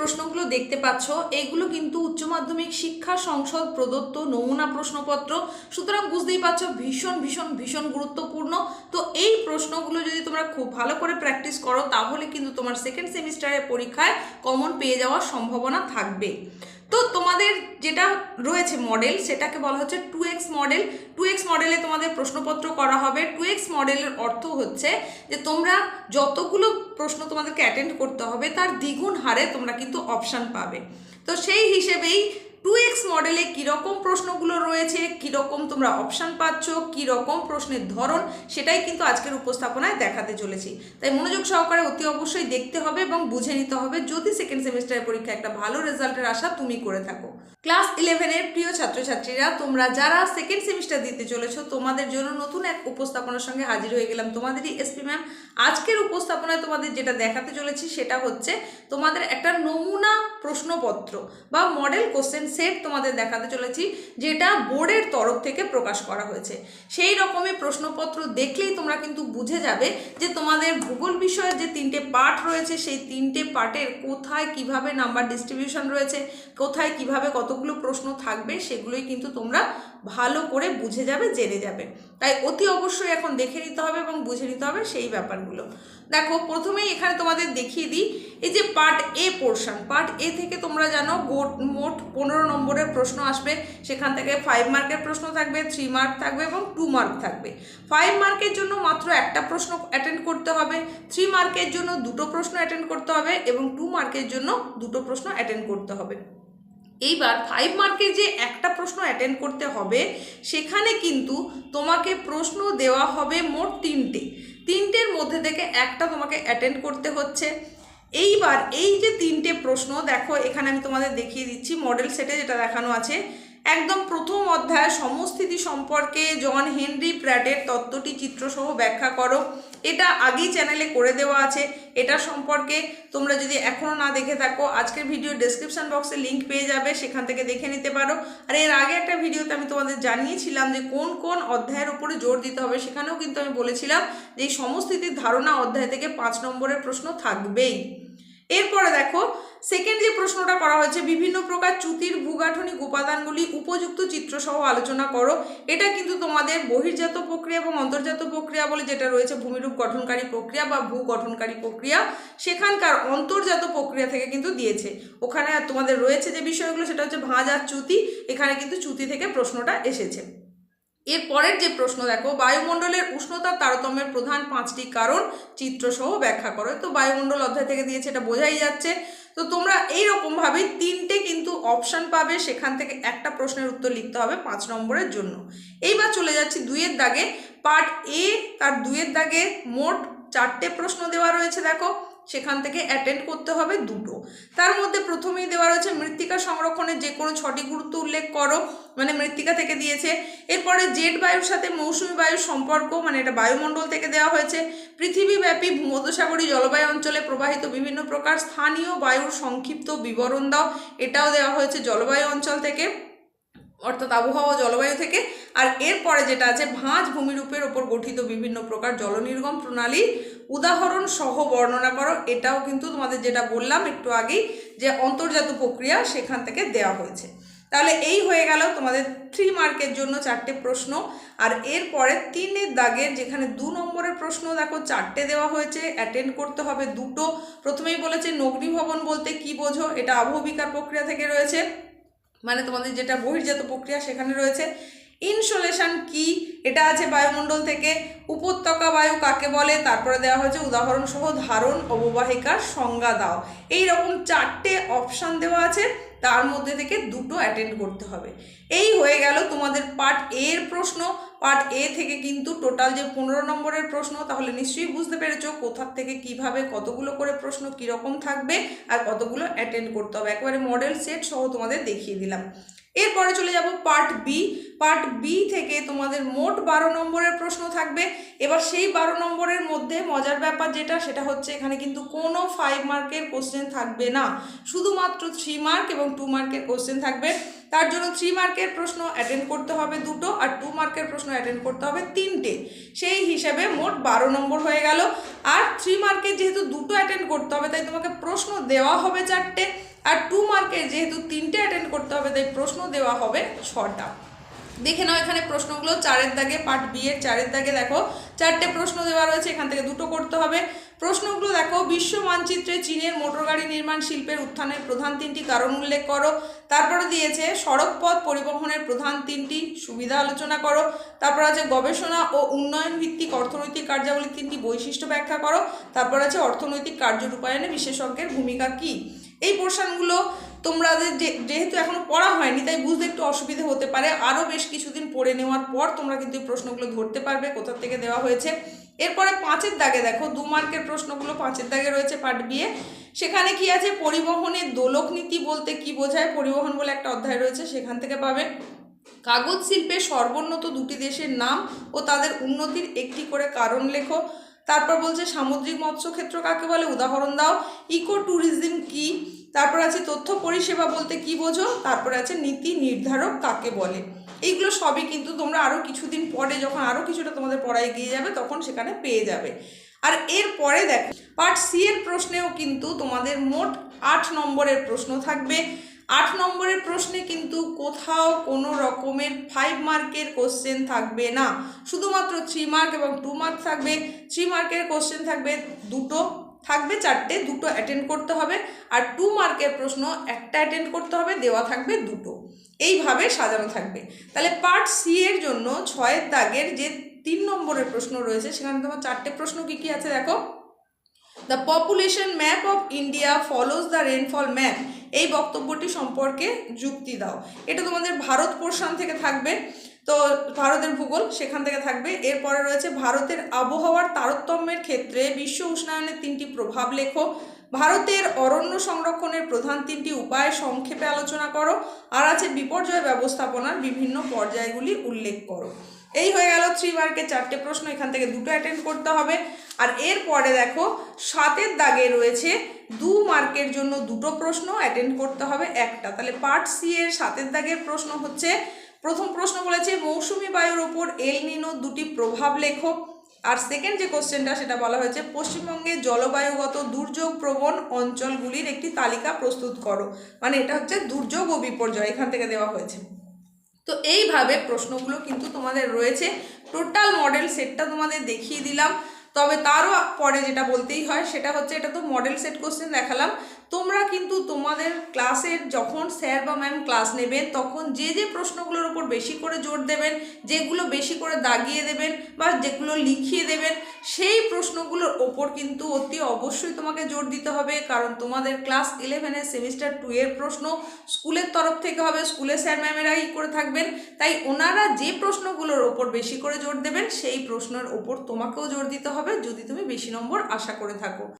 প্রশ্নগুলো দেখতে পাচ্ছ, এগুলো কিন্তু উচ্চ মাধ্যমিক শিক্ষা সংসদ প্রদত্ত নমুনা প্রশ্নপত্র। সুতরাং বুঝতেই পারছ, ভীষণ ভীষণ ভীষণ গুরুত্বপূর্ণ। তো এই প্রশ্নগুলো যদি তোমরা খুব ভালো করে প্র্যাকটিস করো, তাহলে কিন্তু তোমার সেকেন্ড সেমিস্টারের পরীক্ষায় কমন পেয়ে যাওয়ার সম্ভাবনা থাকবে। তো তোমাদের যেটা রয়েছে মডেল সেটাকে বলা হচ্ছে two X model two X মডেলে তোমাদের প্রশ্নপত্র করা হবে। টু এক্স মডেলের অর্থ হচ্ছে যে তোমরা যতগুলো প্রশ্ন তোমাদেরকে অ্যাটেন্ড করতে হবে, তার দ্বিগুণ হারে তোমরা কিন্তু অপশান পাবে। তো সেই হিসেবেই টু এক্স মডেলে কীরকম প্রশ্নগুলো রয়েছে, কীরকম তোমরা অপশান পাচ্ছ, কীরকম প্রশ্নের ধরন, সেটাই কিন্তু আজকের উপস্থাপনায় দেখাতে চলেছি। তাই মনোযোগ সহকারে অতি অবশ্যই দেখতে হবে এবং বুঝে নিতে হবে যদি সেকেন্ড সেমিস্টারের পরীক্ষা একটা ভালো রেজাল্টের আশা তুমি করে থাকো। ক্লাস ইলেভেনের প্রিয় ছাত্রছাত্রীরা, তোমরা যারা সেকেন্ড সেমিস্টার দিতে চলেছো, তোমাদের জন্য নতুন এক উপস্থাপনার সঙ্গে হাজির হয়ে গেলাম তোমাদেরই এসপি ম্যাম আজকের উপস্থাপনায় তোমাদের যেটা দেখাতে চলেছি, সেটা হচ্ছে তোমাদের একটা নমুনা প্রশ্নপত্র বা মডেল কোশ্চেন সেট তোমাদের দেখাতে চলেছি, যেটা বোর্ডের তরফ থেকে প্রকাশ করা হয়েছে। সেই রকমের প্রশ্নপত্র দেখলেই তোমরা কিন্তু বুঝে যাবে যে তোমাদের ভূগোল বিষয়ের যে তিনটে পার্ট রয়েছে, সেই তিনটে পার্টের কোথায় কীভাবে নাম্বার ডিস্ট্রিবিউশন রয়েছে, কোথায় কীভাবে কতগুলো প্রশ্ন থাকবে, সেগুলোই কিন্তু তোমরা ভালো করে বুঝে যাবে, জেনে যাবে। তাই অতি অবশ্যই এখন দেখে নিতে হবে এবং বুঝে নিতে হবে সেই ব্যাপারগুলো। দেখো, প্রথমেই এখানে তোমাদের দেখিয়ে দিই, এই যে part A portion part A থেকে তোমরা জানো মোট পনেরো নম্বরের প্রশ্ন আসবে। সেখান থেকে ফাইভ মার্কের প্রশ্ন থাকবে থ্রি মার্ক থাকবে এবং টু মার্ক থাকবে। ফাইভ মার্কের জন্য মাত্র একটা প্রশ্ন অ্যাটেন্ড করতে হবে। থ্রি মার্কের জন্য দুটো প্রশ্ন অ্যাটেন্ড করতে হবে এবং টু মার্কের জন্য দুটো প্রশ্ন অ্যাটেন্ড করতে হবে। এইবার ফাইভ মার্কের যে একটা প্রশ্ন অ্যাটেন্ড করতে হবে, সেখানে কিন্তু তোমাকে প্রশ্ন দেওয়া হবে মোট তিনটে। তিনটের মধ্যে থেকে একটা তোমাকে অ্যাটেন্ড করতে হচ্ছে। এইবার এই যে তিনটে প্রশ্ন, দেখো এখানে আমি তোমাদের দেখিয়ে দিচ্ছি মডেল সেটে যেটা দেখানো আছে একদম প্রথম অধ্যায়, সমস্থিতি সম্পর্কে জন হেনরি প্র্যাটের তত্ত্বটি চিত্রসহ ব্যাখ্যা করো। এটা আগেই চ্যানেলে করে দেওয়া আছে। এটা সম্পর্কে তোমরা যদি এখনও না দেখে থাকো, আজকের ভিডিও ডেসক্রিপশন বক্সে লিংক পেয়ে যাবে, সেখান থেকে দেখে নিতে পারো। আর এর আগে একটা ভিডিওতে আমি তোমাদের জানিয়েছিলাম যে কোন কোন অধ্যায়ের উপরে জোর দিতে হবে, সেখানেও কিন্তু আমি বলেছিলাম যে এই সমস্থিতির ধারণা অধ্যায় থেকে পাঁচ নম্বরের প্রশ্ন থাকবেই। এরপরে দেখো সেকেন্ড যে প্রশ্নটা করা হয়েছে, বিভিন্ন প্রকার চ্যুতির ভূগাঠনিক উপাদানগুলি উপযুক্ত চিত্রসহ আলোচনা করো। এটা কিন্তু তোমাদের বহির্জাত প্রক্রিয়া এবং অন্তর্জাত প্রক্রিয়া বলে যেটা রয়েছে, ভূমিরূপ গঠনকারী প্রক্রিয়া বা ভূ গঠনকারী প্রক্রিয়া। সেখানকার অন্তর্জাত প্রক্রিয়া থেকে কিন্তু দিয়েছে। ওখানে তোমাদের রয়েছে যে বিষয়গুলো, সেটা হচ্ছে ভাঁজ আর চ্যুতি। এখানে কিন্তু চ্যুতি থেকে প্রশ্নটা এসেছে। এর পরের যে প্রশ্ন, দেখো, বায়ুমণ্ডলের উষ্ণতার তারতম্যের প্রধান পাঁচটি কারণ চিত্রসহ ব্যাখ্যা করো। তো বায়ুমণ্ডল অধ্যায় থেকে দিয়েছে, এটা বোঝাই যাচ্ছে। তো তোমরা এই রকমভাবে তিনটে কিন্তু অপশান পাবে। সেখান থেকে একটা প্রশ্নের উত্তর লিখতে হবে পাঁচ নম্বরের জন্য। এইবার চলে যাচ্ছি দুইয়ের দাগে। পার্ট এ তার দুইয়ের দাগে মোট চারটে প্রশ্ন দেওয়া রয়েছে, দেখো। সেখান থেকে অ্যাটেন্ড করতে হবে দুটো। তার মধ্যে প্রথমেই দেওয়া রয়েছে মৃত্তিকা সংরক্ষণের যে কোনো ছটি গুরুত্ব উল্লেখ করো। মানে মৃত্তিকা থেকে দিয়েছে। এরপরে জেট বায়ুর সাথে মৌসুমি বায়ুর সম্পর্ক মানে এটা বায়ুমণ্ডল থেকে দেওয়া হয়েছে। পৃথিবীব্যাপী ভূমধ্যসাগরী জলবায়ু অঞ্চলে প্রবাহিত বিভিন্ন প্রকার স্থানীয় বায়ুর সংক্ষিপ্ত বিবরণ দাও। এটাও দেওয়া হয়েছে জলবায়ু অঞ্চল থেকে, অর্থাৎ আবহাওয়া জলবায়ু থেকে। আর এরপরে যেটা আছে, ভাঁজ ভূমিরূপের ওপর গঠিত বিভিন্ন প্রকার জলনির্গম প্রণালী। উদাহরণ সহ বর্ণনা করো, এটাও কিন্তু তোমাদের যেটা বললাম একটু আগেই, যে অন্তর্জাত প্রক্রিয়া সেখান থেকে দেওয়া হয়েছে। তাহলে এই হয়ে গেল তোমাদের থ্রি মার্কের জন্য চারটে প্রশ্ন। আর এরপরে তিনের দাগের যেখানে দু নম্বরের প্রশ্ন দেখো, চারটে দেওয়া হয়েছে অ্যাটেন্ড করতে হবে দুটো। প্রথমেই বলেছে নগ্নিভবন বলতে কি বোঝো? এটা আবহবিকার প্রক্রিয়া থেকে রয়েছে। মানে তোমাদের যেটা বহির্জাত প্রক্রিয়া সেখানে রয়েছে। ইনসোলেশন কি? এটা আছে বায়ুমণ্ডল থেকে। উপত্যকা বায়ু কাকে বলে? তারপরে দেওয়া হয়েছে উদাহরণসহ ধারণ অববাহিকার সংজ্ঞা দাও। এই রকম চারটে অপশান দেওয়া আছে, তার মধ্যে থেকে দুটো অ্যাটেন্ড করতে হবে। এই হয়ে গেল তোমাদের পার্ট এর প্রশ্ন। পার্ট এ থেকে কিন্তু টোটাল যে পনেরো নম্বরের প্রশ্ন, তাহলে নিশ্চয়ই বুঝতে পেরেছ কোথার থেকে কীভাবে কতগুলো করে প্রশ্ন কীরকম থাকবে আর কতগুলো অ্যাটেন্ড করতে হবে। একেবারে মডেল সেট সহ তোমাদের দেখিয়ে দিলাম। এরপরে চলে যাব পার্ট বি পার্ট বি থেকে তোমাদের মোট বারো নম্বরের প্রশ্ন থাকবে। এবার সেই বারো নম্বরের মধ্যে মজার ব্যাপার যেটা, সেটা হচ্ছে এখানে কিন্তু কোনো ফাইভ মার্কের কোশ্চেন থাকবে না। শুধুমাত্র থ্রি মার্ক এবং টু মার্কের কোশ্চেন থাকবে। তার জন্য থ্রি মার্কের প্রশ্ন অ্যাটেন্ড করতে হবে দুটো আর টু মার্কের প্রশ্ন অ্যাটেন্ড করতে হবে তিনটে। সেই হিসেবে মোট বারো নম্বর হয়ে গেল। আর থ্রি মার্কের যেহেতু দুটো অ্যাটেন্ড করতে হবে, তাই তোমাকে প্রশ্ন দেওয়া হবে চারটে। আর টু মার্কের যেহেতু তিনটে অ্যাটেন্ড করতে হবে, তাই প্রশ্ন দেওয়া হবে ছটা। দেখে নাও এখানে প্রশ্নগুলো, চারের দাগে, পার্ট বি এর চারের দাগে দেখো। চারটে প্রশ্ন দেওয়া রয়েছে, এখান থেকে দুটো করতে হবে। প্রশ্নগুলো দেখো, বিশ্ব মানচিত্রে চীনের মোটর গাড়ি নির্মাণ শিল্পের উত্থানের প্রধান তিনটি কারণ উল্লেখ করো। তারপরে দিয়েছে, সড়ক পথ পরিবহনের প্রধান তিনটি সুবিধা আলোচনা করো। তারপর আছে, গবেষণা ও উন্নয়ন ভিত্তিক অর্থনৈতিক কার্যাবলীর তিনটি বৈশিষ্ট্য ব্যাখ্যা করো। তারপর আছে, অর্থনৈতিক কার্য রূপায়ণে বিশেষজ্ঞের ভূমিকা কী? এই পোর্শনগুলো তোমাদের যে- যেহেতু এখনও পড়া হয়নি, তাই বুঝতে একটু অসুবিধা হতে পারে। আরও বেশ কিছুদিন পড়ে নেওয়ার পর তোমরা কিন্তু এই প্রশ্নগুলো ধরতে পারবে, কোথা থেকে দেওয়া হয়েছে। এরপরে পাঁচের দাগে দেখো, দু মার্কের প্রশ্নগুলো পাঁচের দাগে রয়েছে, পার্ট বিয়ে সেখানে কি আছে? পরিবহনের দোলক নীতি বলতে কি বোঝায়? পরিবহন বলে একটা অধ্যায় রয়েছে, সেখান থেকে পাবে। কাগজ শিল্পে সর্বোন্নত দুটি দেশের নাম ও তাদের উন্নতির একটি করে কারণ লেখো। তারপর বলছে, সামুদ্রিক মৎস্যক্ষেত্র কাকে বলে? উদাহরণ দাও। ইকো ট্যুরিজম কি? তারপর আছে তথ্য পরিষেবা বলতে কি বোঝো? তারপর আছে নীতি নির্ধারক কাকে বলে? এইগুলো সবই কিন্তু তোমরা আরও কিছুদিন পরে যখন আরও কিছুটা তোমাদের পড়া গিয়ে যাবে, তখন সেখানে পেয়ে যাবে। আর এর পরে দেখো পার্ট সি এর প্রশ্নেও কিন্তু তোমাদের মোট আট নম্বরের প্রশ্ন থাকবে। আট নম্বরের প্রশ্নে কিন্তু কোথাও কোনো রকমের ফাইভ মার্কের কোশ্চেন থাকবে না। শুধুমাত্র থ্রি মার্ক এবং টু মার্ক থাকবে। থ্রি মার্কের কোশ্চেন থাকবে দুটো থাকবে চারটে, দুটো অ্যাটেন্ড করতে হবে আর টু মার্কের প্রশ্ন একটা অ্যাটেন্ড করতে হবে, দেওয়া থাকবে দুটো। এইভাবে সাজানো থাকবে। তাহলে পার্ট সি এর জন্য ছয়ের দাগের যে তিন নম্বরের প্রশ্ন রয়েছে, সেখানে তোমার চারটে প্রশ্ন কি কি আছে দেখো? The population map of India follows the rainfall map এই বক্তব্যটি সম্পর্কে যুক্তি দাও। এটা তোমাদের ভারত পোর্শন থেকে থাকবে। তো ভারতের ভূগোল সেখান থেকে থাকবে। এরপরে রয়েছে ভারতের আবহাওয়ার তারতম্যের ক্ষেত্রে বিশ্ব উষ্ণায়নের তিনটি প্রভাব লেখো। ভারতের অরণ্য সংরক্ষণের প্রধান তিনটি উপায় সংক্ষেপে আলোচনা করো আর আছে বিপর্যয় ব্যবস্থাপনার বিভিন্ন পর্যায়গুলি উল্লেখ করো। এই হয়ে গেল থ্রি মার্কের চারটে প্রশ্ন, এখান থেকে দুটো অ্যাটেন্ড করতে হবে। আর এরপরে দেখো, সাতের দাগে রয়েছে দু মার্কের জন্য দুটো প্রশ্ন অ্যাটেন্ড করতে হবে একটা। তাহলে পার্ট সি এর সাতের দাগের প্রশ্ন হচ্ছে প্রথম প্রশ্ন বলেছে, মৌসুমি বায়ুর ওপর এল নিনো দুটি প্রভাব লেখো আর সেকেন্ড যে কোশ্চেনটা সেটা বলা হয়েছে, পশ্চিমবঙ্গে জলবায়ুগত দুর্যোগ প্রবণ অঞ্চলগুলির একটি তালিকা প্রস্তুত করো। মানে এটা হচ্ছে দুর্যোগ ও বিপর্যয়, এখান থেকে দেওয়া হয়েছে। তো এইভাবে প্রশ্নগুলো কিন্তু তোমাদের রয়েছে। টোটাল মডেল সেটটা তোমাদের দেখিয়ে দিলাম। তবে তারও পরে যেটা বলতেই হয়, সেটা হচ্ছে, এটা তো মডেল সেট কোশ্চেন দেখালাম। তোমরা কিন্তু তোমাদের ক্লাসের যখন স্যার বা ম্যাম ক্লাস নেবেন তখন যে যে প্রশ্নগুলোর উপর বেশি করে জোর দেবেন, যেগুলো বেশি করে দাগিয়ে দেবেন বা যেগুলো লিখিয়ে দেবেন, সেই প্রশ্নগুলোর ওপর কিন্তু অতি অবশ্যই তোমাকে জোর দিতে হবে। কারণ তোমাদের ক্লাস ইলেভেনের সেমিস্টার টু এর প্রশ্ন স্কুলের তরফ থেকে হবে, স্কুলের স্যার ম্যামেরাই করে থাকবেন। তাই ওনারা যে প্রশ্নগুলোর ওপর বেশি করে জোর দেবেন, সেই প্রশ্নের ওপর তোমাকেও জোর দিতে হবে, যদি তুমি বেশি নম্বর আশা করে থাকো।